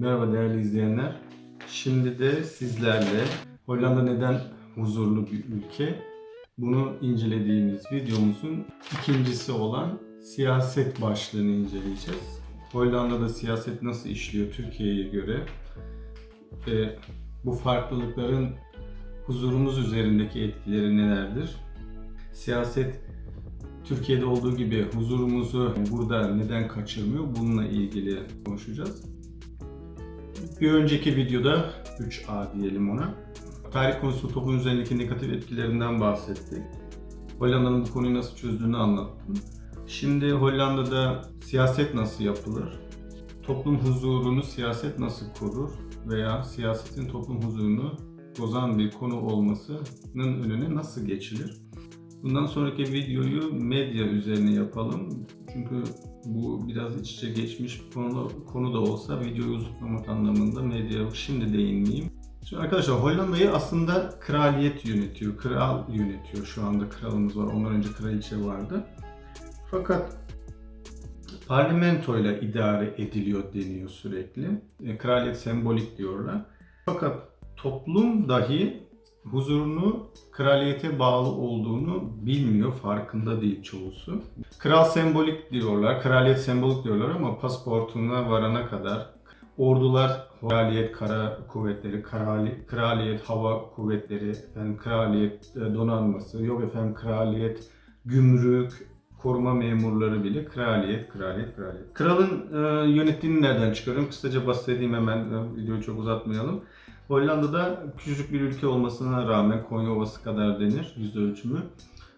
Merhaba değerli izleyenler. Şimdi de sizlerle Hollanda neden huzurlu bir ülke? Bunu incelediğimiz videomuzun ikincisi olan siyaset başlığını inceleyeceğiz. Hollanda'da siyaset nasıl işliyor Türkiye'ye göre? Ve bu farklılıkların huzurumuz üzerindeki etkileri nelerdir? Siyaset Türkiye'de olduğu gibi huzurumuzu burada neden kaçırmıyor? Bununla ilgili konuşacağız. Bir önceki videoda 3A diyelim ona. Tarih konusu toplum üzerindeki negatif etkilerinden bahsettik. Hollanda'nın bu konuyu nasıl çözdüğünü anlattım. Şimdi Hollanda'da siyaset nasıl yapılır? Toplum huzurunu siyaset nasıl korur? Veya siyasetin toplum huzurunu bozan bir konu olmasının önüne nasıl geçilir? Bundan sonraki videoyu medya üzerine yapalım. Çünkü bu biraz iç içe geçmiş konu, konu da olsa videoyu uzatmamak anlamında medya şimdi değinmeyeyim. Şimdi arkadaşlar Hollanda'yı aslında kraliyet yönetiyor. Kral yönetiyor. Şu anda kralımız var. Ondan önce kraliçe vardı. Fakat parlamentoyla idare ediliyor deniyor sürekli. E, Kraliyet sembolik diyorlar. Fakat toplum dahi huzurunu kraliyete bağlı olduğunu bilmiyor, farkında değil çoğusu. Kral sembolik diyorlar, kraliyet sembolik diyorlar ama pasaportuna varana kadar ordular, kraliyet kara kuvvetleri, krali, kraliyet hava kuvvetleri, efendim kraliyet e, donanması, yok efendim kraliyet gümrük, koruma memurları bile kraliyet, kraliyet, kraliyet. Kralın e, yönettiğini nereden çıkarıyorum? Kısaca bahsedeyim hemen, e, videoyu çok uzatmayalım. Hollanda'da küçücük bir ülke olmasına rağmen Konya Ovası kadar denir yüz ölçümü.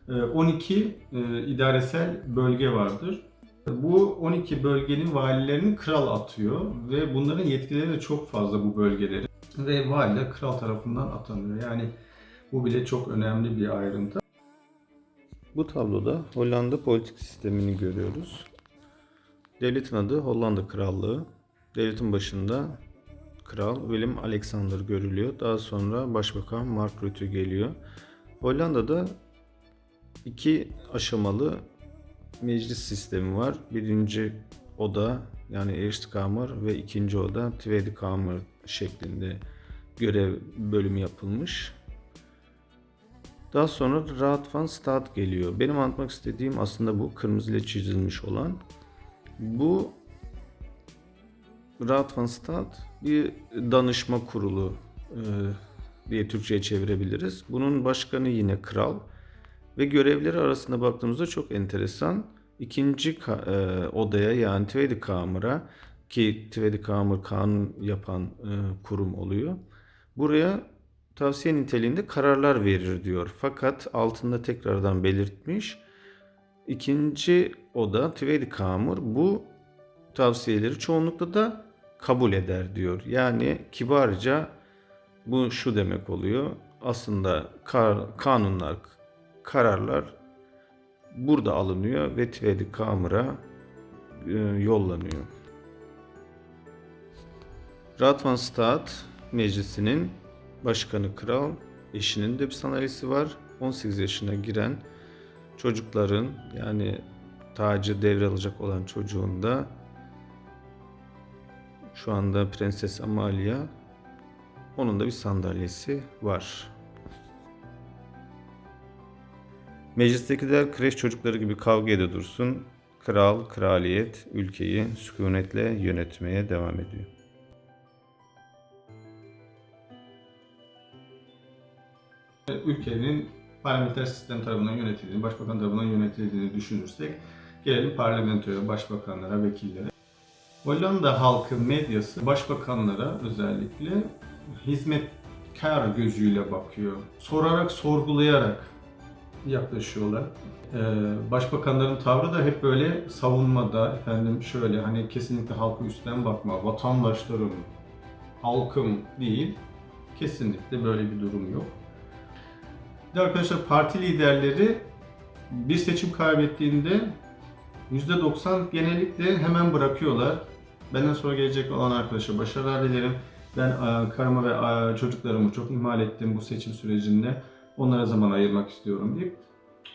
E, 12 e, idaresel bölge vardır. Bu 12 bölgenin valilerini kral atıyor ve bunların yetkileri de çok fazla bu bölgeleri. Ve valiler kral tarafından atanıyor. Yani bu bile çok önemli bir ayrıntı. Bu tabloda Hollanda politik sistemini görüyoruz. Devletin adı Hollanda Krallığı. Devletin başında Kral Willem Alexander görülüyor. Daha sonra Başbakan Mark Rutte geliyor. Hollanda'da iki aşamalı meclis sistemi var. Birinci oda yani Eerste Kamer ve ikinci oda Tweede Kamer şeklinde görev bölümü yapılmış. Daha sonra Raad van Stad geliyor. Benim anlatmak istediğim aslında bu kırmızı ile çizilmiş olan. Bu Raad van Stad bir danışma kurulu e, diye Türkçe'ye çevirebiliriz. Bunun başkanı yine kral ve görevleri arasında baktığımızda çok enteresan. İkinci e, odaya yani Tweede Kamer'a ki Tweede Kamer kanun yapan e, kurum oluyor. Buraya tavsiye niteliğinde kararlar verir diyor. Fakat altında tekrardan belirtmiş. İkinci oda Tweede Kamer bu tavsiyeleri çoğunlukla da kabul eder diyor. Yani kibarca bu şu demek oluyor. Aslında kar- kanunlar, kararlar burada alınıyor ve Tweede Kamer'a e, yollanıyor. Raad van Stad Meclisi'nin başkanı kral, eşinin de bir sandalyesi var. 18 yaşına giren çocukların yani tacı devralacak olan çocuğun da şu anda Prenses Amalia onun da bir sandalyesi var. Meclistekiler kreş çocukları gibi kavga ede dursun. Kral, kraliyet ülkeyi sükunetle yönetmeye devam ediyor. ülkenin parlamenter sistem tarafından yönetildiğini, başbakan tarafından yönetildiğini düşünürsek gelelim parlamentoya, başbakanlara, vekillere. Hollanda halkı medyası başbakanlara özellikle hizmetkar gözüyle bakıyor. Sorarak, sorgulayarak yaklaşıyorlar. Ee, başbakanların tavrı da hep böyle savunmada, efendim şöyle hani kesinlikle halkı üstten bakma, vatandaşlarım, halkım değil. Kesinlikle böyle bir durum yok. Bir arkadaşlar parti liderleri bir seçim kaybettiğinde %90 genellikle hemen bırakıyorlar. Benden sonra gelecek olan arkadaşa başarılar dilerim. Ben e, karıma ve e, çocuklarımı çok ihmal ettim bu seçim sürecinde. Onlara zaman ayırmak istiyorum deyip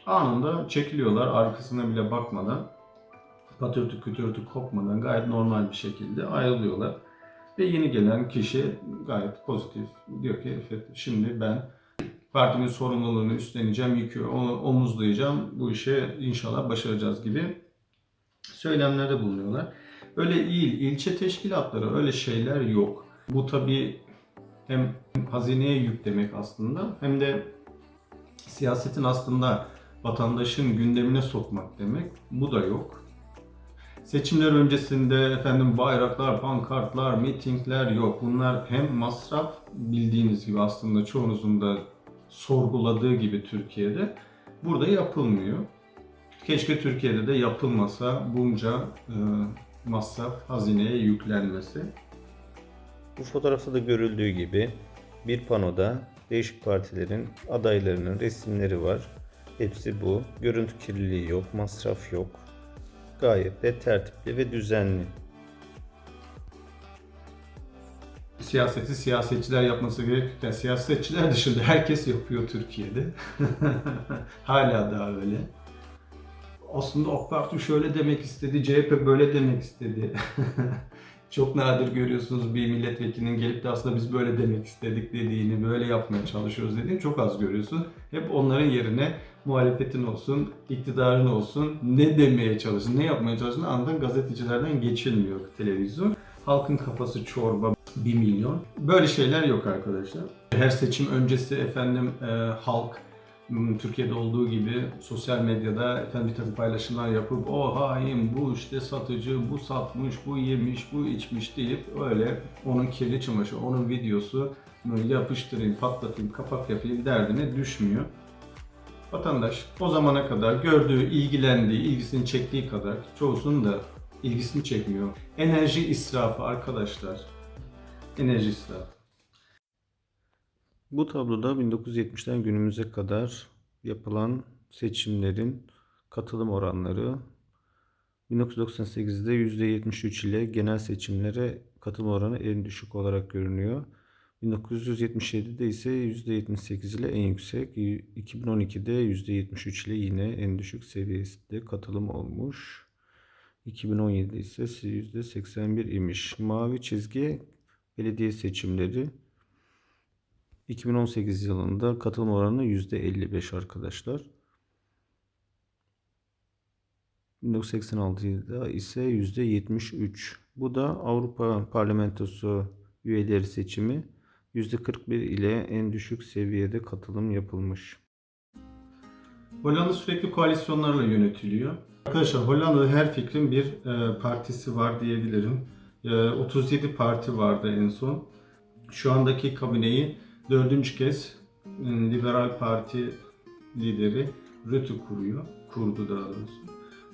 anında çekiliyorlar arkasına bile bakmadan patırtı kütürtü kopmadan gayet normal bir şekilde ayrılıyorlar. Ve yeni gelen kişi gayet pozitif. Diyor ki evet şimdi ben partimin sorumluluğunu üstleneceğim, yükü omuzlayacağım. Bu işe inşallah başaracağız gibi söylemlerde bulunuyorlar. Öyle il, ilçe teşkilatları öyle şeyler yok. Bu tabii hem hazineye yük demek aslında hem de siyasetin aslında vatandaşın gündemine sokmak demek. Bu da yok. Seçimler öncesinde efendim bayraklar, pankartlar, mitingler yok. Bunlar hem masraf bildiğiniz gibi aslında çoğunuzun da sorguladığı gibi Türkiye'de burada yapılmıyor. Keşke Türkiye'de de yapılmasa bunca e, masraf hazineye yüklenmesi. Bu fotoğrafta da görüldüğü gibi bir panoda değişik partilerin adaylarının resimleri var. Hepsi bu. Görüntü kirliliği yok, masraf yok. Gayet de tertipli ve düzenli. Siyaseti siyasetçiler yapması gerekirken siyasetçiler dışında herkes yapıyor Türkiye'de. Hala daha öyle. Aslında AK Parti şöyle demek istedi, CHP böyle demek istedi. Çok nadir görüyorsunuz bir milletvekilinin gelip de aslında biz böyle demek istedik dediğini, böyle yapmaya çalışıyoruz dediğini çok az görüyorsun. Hep onların yerine muhalefetin olsun, iktidarın olsun ne demeye çalışın, ne yapmaya çalışın anda gazetecilerden geçilmiyor televizyon. Halkın kafası çorba 1 milyon. Böyle şeyler yok arkadaşlar. Her seçim öncesi efendim e, halk Türkiye'de olduğu gibi sosyal medyada efendim bir takım paylaşımlar yapıp o hain, bu işte satıcı, bu satmış, bu yemiş, bu içmiş deyip öyle onun kirli çamaşırı, onun videosu yapıştırayım, patlatayım, kapak yapayım derdine düşmüyor. Vatandaş o zamana kadar gördüğü, ilgilendiği, ilgisini çektiği kadar çoğusunun da ilgisini çekmiyor. Enerji israfı arkadaşlar. Enerji israfı. Bu tabloda 1970'ten günümüze kadar yapılan seçimlerin katılım oranları 1998'de %73 ile genel seçimlere katılım oranı en düşük olarak görünüyor. 1977'de ise %78 ile en yüksek, 2012'de %73 ile yine en düşük seviyesinde katılım olmuş. 2017'de ise %81 imiş. Mavi çizgi belediye seçimleri. 2018 yılında katılım oranı %55 arkadaşlar. 1986'da ise %73. Bu da Avrupa Parlamentosu üyeleri seçimi. %41 ile en düşük seviyede katılım yapılmış. Hollanda sürekli koalisyonlarla yönetiliyor. Arkadaşlar Hollanda'da her fikrin bir e, partisi var diyebilirim. E, 37 parti vardı en son. Şu andaki kabineyi dördüncü kez e, Liberal Parti lideri Rutte kuruyor. Kurdu daha doğrusu.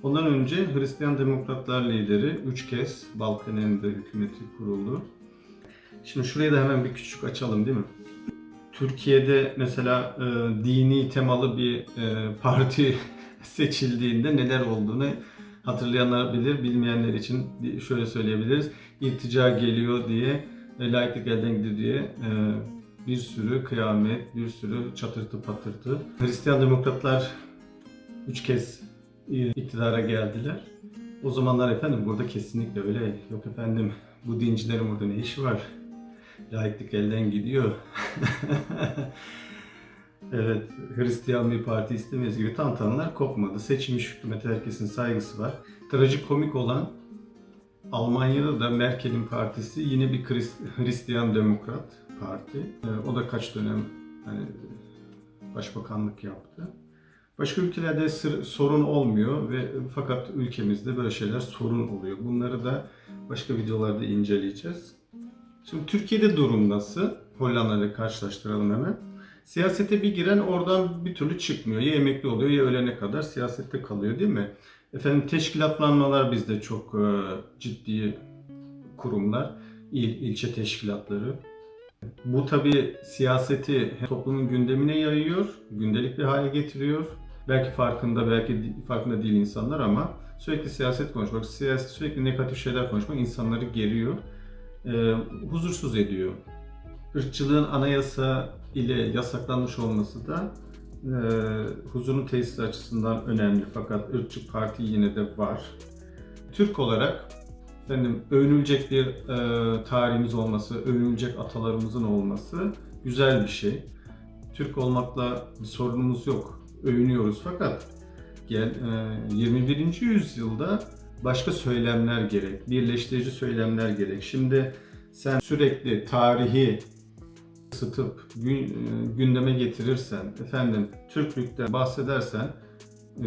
Ondan önce Hristiyan Demokratlar lideri 3 kez Balkanende hükümeti kuruldu. Şimdi şurayı da hemen bir küçük açalım değil mi? Türkiye'de mesela e, dini temalı bir e, parti seçildiğinde neler olduğunu hatırlayanlar bilir, bilmeyenler için şöyle söyleyebiliriz. İltica geliyor diye, e, laiklik elden gidiyor diye e, bir sürü kıyamet, bir sürü çatırtı patırtı. Hristiyan demokratlar üç kez iktidara geldiler. O zamanlar efendim burada kesinlikle öyle yok efendim bu dincilerin burada ne işi var? Laiklik elden gidiyor. evet, Hristiyan bir parti istemeyiz gibi tantanlar kopmadı. Seçilmiş hükümete herkesin saygısı var. Trajikomik olan Almanya'da da Merkel'in partisi yine bir Hrist- Hristiyan Demokrat parti. Ee, O da kaç dönem hani başbakanlık yaptı. Başka ülkelerde sorun olmuyor ve fakat ülkemizde böyle şeyler sorun oluyor. Bunları da başka videolarda inceleyeceğiz. Şimdi Türkiye'de durum nasıl? Hollanda ile karşılaştıralım hemen. Siyasete bir giren oradan bir türlü çıkmıyor. Ya emekli oluyor ya ölene kadar siyasette kalıyor değil mi? Efendim teşkilatlanmalar bizde çok e, ciddi kurumlar. İl, ilçe teşkilatları. Bu tabi siyaseti toplumun gündemine yayıyor, gündelik bir hale getiriyor. Belki farkında, belki farkında değil insanlar ama sürekli siyaset konuşmak, siyaset, sürekli negatif şeyler konuşmak insanları geriyor, e, huzursuz ediyor. Irkçılığın anayasa ile yasaklanmış olması da e, huzurun tesisi açısından önemli fakat ırkçı parti yine de var. Türk olarak efendim övünülecek bir e, tarihimiz olması, övünülecek atalarımızın olması güzel bir şey. Türk olmakla bir sorunumuz yok. Övünüyoruz fakat gel e, 21. yüzyılda başka söylemler gerek, birleştirici söylemler gerek. Şimdi sen sürekli tarihi ısıtıp gün- e, gündeme getirirsen, efendim Türklükten bahsedersen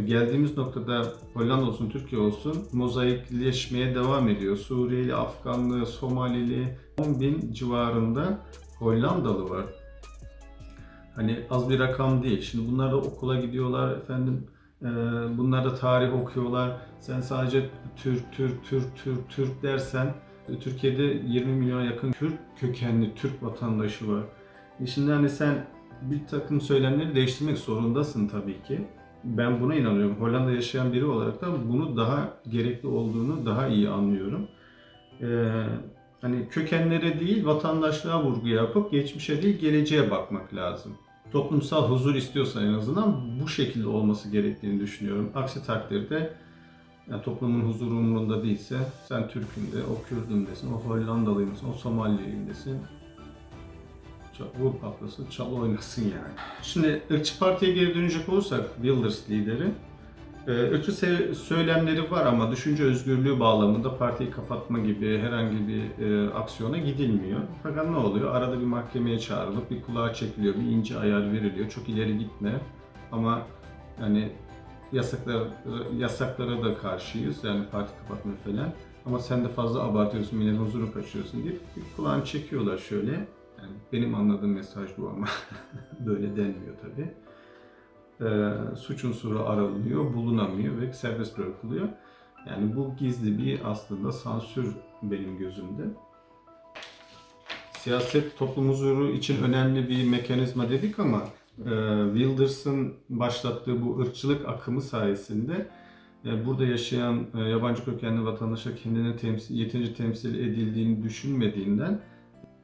geldiğimiz noktada Hollanda olsun, Türkiye olsun mozaikleşmeye devam ediyor. Suriyeli, Afganlı, Somalili 10 bin civarında Hollandalı var. Hani az bir rakam değil. Şimdi bunlar da okula gidiyorlar efendim. e, bunlar da tarih okuyorlar. Sen sadece Türk, Türk, Türk, Türk, Türk dersen Türkiye'de 20 milyona yakın Türk kökenli Türk vatandaşı var. E şimdi hani sen bir takım söylemleri değiştirmek zorundasın tabii ki. Ben buna inanıyorum. Hollanda yaşayan biri olarak da bunu daha gerekli olduğunu daha iyi anlıyorum. Ee, hani kökenlere değil vatandaşlığa vurgu yapıp geçmişe değil geleceğe bakmak lazım. Toplumsal huzur istiyorsan en azından bu şekilde olması gerektiğini düşünüyorum. Aksi takdirde yani toplumun huzuru umurunda değilse sen Türk'ün de, o Kürd'ün desin, o Hollandalıyım desin, o Somaliliyim desin. Vur patlasın, çal oynasın yani. Şimdi ırkçı partiye geri dönecek olursak Wilders lideri e, ırkçı söylemleri var ama düşünce özgürlüğü bağlamında partiyi kapatma gibi herhangi bir e, aksiyona gidilmiyor. Fakat ne oluyor? Arada bir mahkemeye çağrılıp bir kulağa çekiliyor, bir ince ayar veriliyor. Çok ileri gitme ama yani yasaklar yasaklara da karşıyız. Yani parti kapatma falan. Ama sen de fazla abartıyorsun, milletin huzuru kaçıyorsun deyip kulağını çekiyorlar şöyle. Yani benim anladığım mesaj bu ama böyle denmiyor tabii. Ee, suç unsuru aranıyor, bulunamıyor ve serbest bırakılıyor. Yani bu gizli bir aslında sansür benim gözümde. Siyaset toplum huzuru için önemli bir mekanizma dedik ama e, Wilders'ın başlattığı bu ırkçılık akımı sayesinde e, burada yaşayan e, yabancı kökenli vatandaşa kendini temsil, yeterince temsil edildiğini düşünmediğinden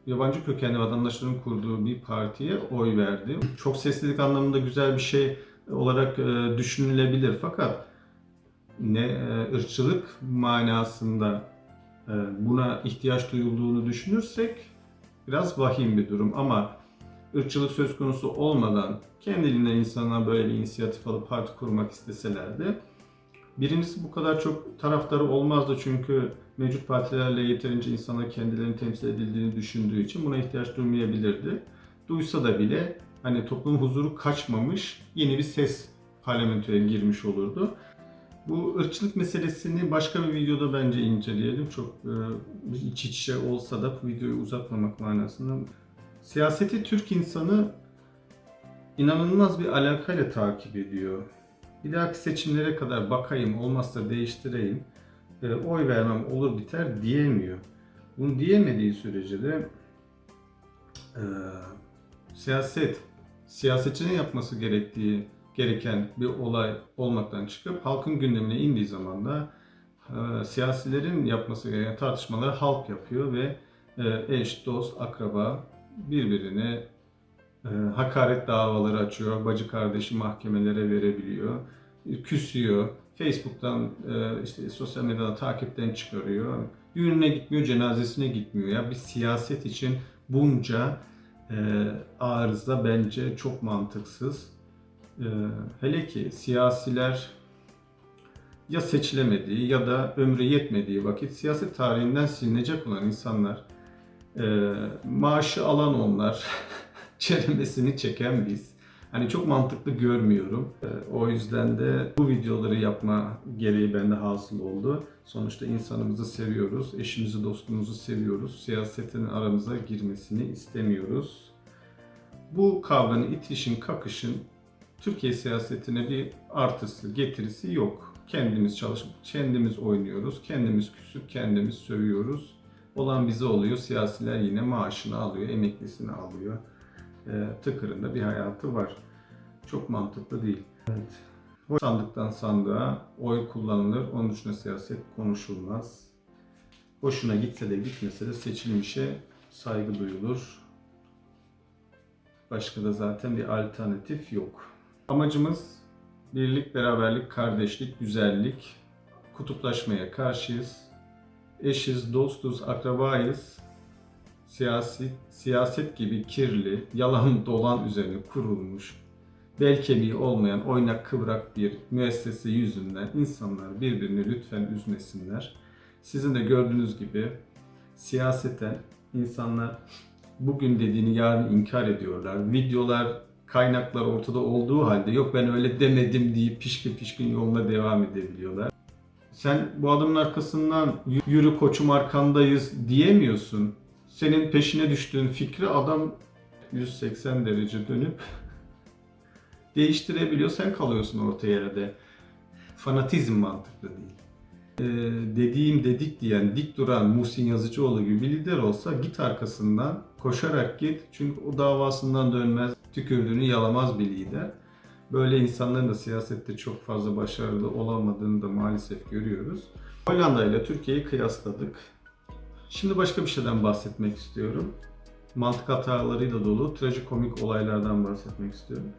yabancı kökenli vatandaşların kurduğu bir partiye oy verdi. Çok seslilik anlamında güzel bir şey olarak e, düşünülebilir. Fakat ne e, ırkçılık manasında e, buna ihtiyaç duyulduğunu düşünürsek biraz vahim bir durum. Ama ırkçılık söz konusu olmadan kendiliğinden insanlar böyle bir inisiyatif alıp parti kurmak isteselerdi birincisi bu kadar çok taraftarı olmazdı. Çünkü mevcut partilerle yeterince insanlar kendilerini temsil edildiğini düşündüğü için buna ihtiyaç duymayabilirdi. Duysa da bile hani toplum huzuru kaçmamış yeni bir ses parlamentoya girmiş olurdu. Bu ırkçılık meselesini başka bir videoda bence inceleyelim. Çok e, iç içe olsa da bu videoyu uzatmamak manasında. Siyaseti Türk insanı inanılmaz bir alakayla takip ediyor. Bir dahaki seçimlere kadar bakayım, olmazsa değiştireyim, e, oy vermem olur biter diyemiyor. Bunu diyemediği sürece de e, siyaset, siyasetçinin yapması gerektiği gereken bir olay olmaktan çıkıp halkın gündemine indiği zaman da e, siyasilerin yapması gereken tartışmaları halk yapıyor ve e, eş, dost, akraba birbirine e, hakaret davaları açıyor, bacı kardeşi mahkemelere verebiliyor, küsüyor, Facebook'tan e, işte sosyal medyadan takipten çıkarıyor, düğününe gitmiyor, cenazesine gitmiyor. Ya bir siyaset için bunca e, arıza bence çok mantıksız. E, hele ki siyasiler ya seçilemediği ya da ömrü yetmediği vakit siyaset tarihinden silinecek olan insanlar, e, maaşı alan onlar, çeremesini çeken biz. Hani çok mantıklı görmüyorum. E, O yüzden de bu videoları yapma gereği bende hasıl oldu. Sonuçta insanımızı seviyoruz, eşimizi, dostumuzu seviyoruz. Siyasetin aramıza girmesini istemiyoruz. Bu kavganın, itişin, kakışın Türkiye siyasetine bir artısı, getirisi yok. Kendimiz çalışıp, kendimiz oynuyoruz, kendimiz küsüp, kendimiz sövüyoruz. Olan bize oluyor, siyasiler yine maaşını alıyor, emeklisini alıyor. E, tıkırında bir hayatı var. Çok mantıklı değil. Evet. O sandıktan sandığa oy kullanılır, onun dışında siyaset konuşulmaz. Hoşuna gitse de gitmese de seçilmişe saygı duyulur. Başka da zaten bir alternatif yok. Amacımız birlik, beraberlik, kardeşlik, güzellik. Kutuplaşmaya karşıyız. eşiz, dostuz, akrabayız. Siyasi, siyaset gibi kirli, yalan dolan üzerine kurulmuş, bel kemiği olmayan oynak kıvrak bir müessese yüzünden insanlar birbirini lütfen üzmesinler. Sizin de gördüğünüz gibi siyaseten insanlar bugün dediğini yarın inkar ediyorlar. Videolar, kaynaklar ortada olduğu halde yok ben öyle demedim deyip pişkin pişkin yoluna devam edebiliyorlar. Sen bu adamın arkasından yürü koçum arkandayız diyemiyorsun. Senin peşine düştüğün fikri adam 180 derece dönüp değiştirebiliyor. Sen kalıyorsun orta yerde. Fanatizm mantıklı değil. Ee, dediğim dedik diyen dik duran Muhsin Yazıcıoğlu gibi bir lider olsa git arkasından koşarak git. Çünkü o davasından dönmez, tükürdüğünü yalamaz bir lider. Böyle insanların da siyasette çok fazla başarılı olamadığını da maalesef görüyoruz. Hollanda ile Türkiye'yi kıyasladık. Şimdi başka bir şeyden bahsetmek istiyorum. Mantık hatalarıyla dolu trajikomik olaylardan bahsetmek istiyorum.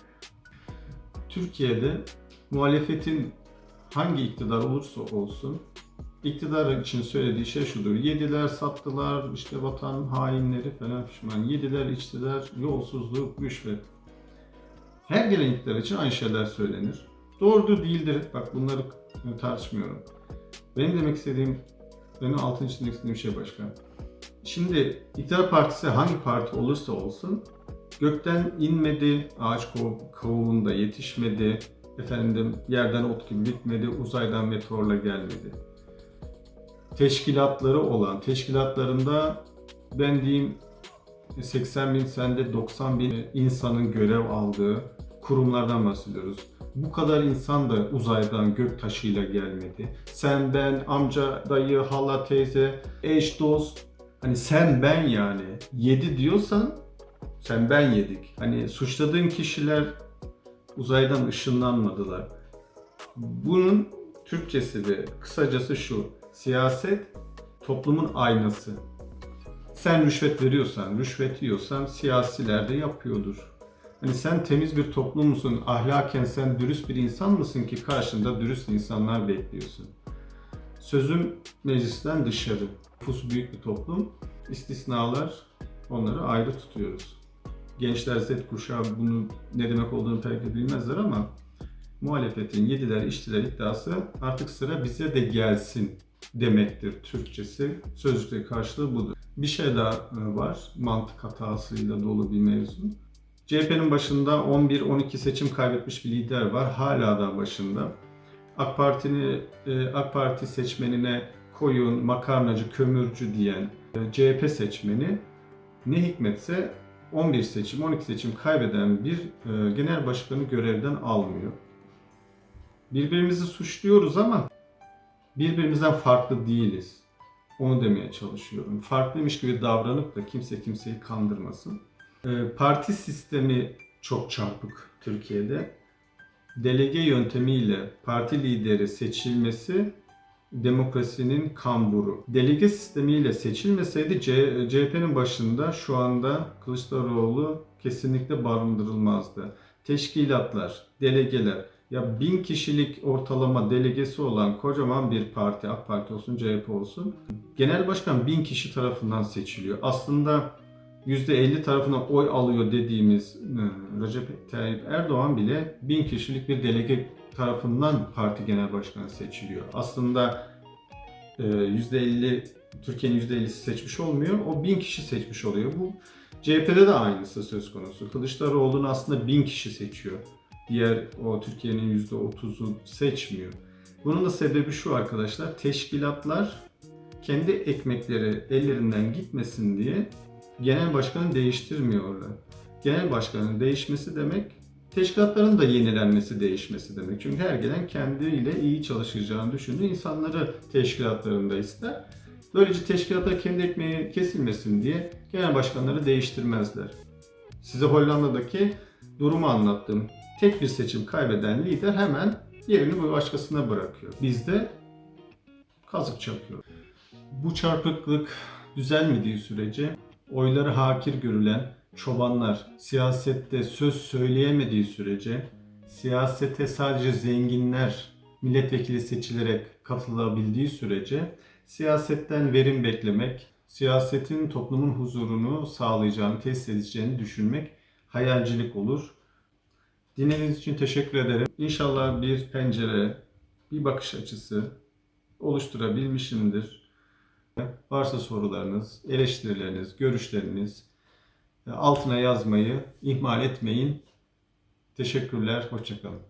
Türkiye'de muhalefetin hangi iktidar olursa olsun iktidar için söylediği şey şudur. Yediler, sattılar, işte vatan hainleri falan pişman. Yediler, içtiler, yolsuzluk, rüşvet. Her gelen iktidar için aynı şeyler söylenir. Doğrudur, değildir. Bak bunları tartışmıyorum. Benim demek istediğim, benim altın çizmek istediğim şey başka. Şimdi iktidar partisi hangi parti olursa olsun gökten inmedi, ağaç kavuğunda yetişmedi, efendim yerden ot gibi bitmedi, uzaydan meteorla gelmedi. Teşkilatları olan, teşkilatlarında ben diyeyim 80 bin sende 90 bin insanın görev aldığı kurumlardan bahsediyoruz. Bu kadar insan da uzaydan gök taşıyla gelmedi. Sen, ben, amca, dayı, hala, teyze, eş, dost. Hani sen, ben yani. Yedi diyorsan sen, ben yedik. Hani suçladığın kişiler uzaydan ışınlanmadılar. Bunun Türkçesi de kısacası şu. Siyaset toplumun aynası. Sen rüşvet veriyorsan, rüşvet yiyorsan siyasiler de yapıyordur. Hani sen temiz bir toplum musun? Ahlaken sen dürüst bir insan mısın ki karşında dürüst insanlar bekliyorsun? Sözüm meclisten dışarı. Nüfusu büyük bir toplum. İstisnalar onları ayrı tutuyoruz. Gençler Z kuşağı bunun ne demek olduğunu pek bilmezler ama muhalefetin yediler içtiler iddiası artık sıra bize de gelsin demektir Türkçesi. Sözlükte karşılığı budur. Bir şey daha e, var. Mantık hatasıyla dolu bir mevzu. CHP'nin başında 11-12 seçim kaybetmiş bir lider var. Hala da başında. AK Parti'ni e, AK Parti seçmenine koyun, makarnacı, kömürcü diyen e, CHP seçmeni ne hikmetse 11 seçim, 12 seçim kaybeden bir e, genel başkanı görevden almıyor. Birbirimizi suçluyoruz ama birbirimizden farklı değiliz. Onu demeye çalışıyorum. Farklıymış gibi davranıp da kimse kimseyi kandırmasın. Ee, Parti sistemi çok çarpık Türkiye'de. Delege yöntemiyle parti lideri seçilmesi demokrasinin kamburu. Delege sistemiyle seçilmeseydi CHP'nin başında şu anda Kılıçdaroğlu kesinlikle barındırılmazdı. Teşkilatlar, delegeler, ya bin kişilik ortalama delegesi olan kocaman bir parti, AK Parti olsun, CHP olsun. Genel başkan bin kişi tarafından seçiliyor. Aslında %50 tarafına oy alıyor dediğimiz e, Recep Tayyip Erdoğan bile bin kişilik bir delege tarafından parti genel başkanı seçiliyor. Aslında e, %50 Türkiye'nin %50'si seçmiş olmuyor. O bin kişi seçmiş oluyor. Bu CHP'de de aynısı söz konusu. Kılıçdaroğlu'nu aslında bin kişi seçiyor diğer o Türkiye'nin %30'u seçmiyor. Bunun da sebebi şu arkadaşlar. Teşkilatlar kendi ekmekleri ellerinden gitmesin diye genel başkanı değiştirmiyorlar. Genel başkanın değişmesi demek teşkilatların da yenilenmesi, değişmesi demek. Çünkü her gelen kendiyle iyi çalışacağını düşündüğü insanları teşkilatlarında ister. Böylece teşkilatlar kendi ekmeği kesilmesin diye genel başkanları değiştirmezler. Size Hollanda'daki durumu anlattım tek bir seçim kaybeden lider hemen yerini bir başkasına bırakıyor. Bizde kazık çakıyor. Bu çarpıklık düzelmediği sürece oyları hakir görülen çobanlar siyasette söz söyleyemediği sürece siyasete sadece zenginler milletvekili seçilerek katılabildiği sürece Siyasetten verim beklemek, siyasetin toplumun huzurunu sağlayacağını, tesis edeceğini düşünmek hayalcilik olur. Dinlediğiniz için teşekkür ederim. İnşallah bir pencere, bir bakış açısı oluşturabilmişimdir. Varsa sorularınız, eleştirileriniz, görüşleriniz altına yazmayı ihmal etmeyin. Teşekkürler, hoşçakalın.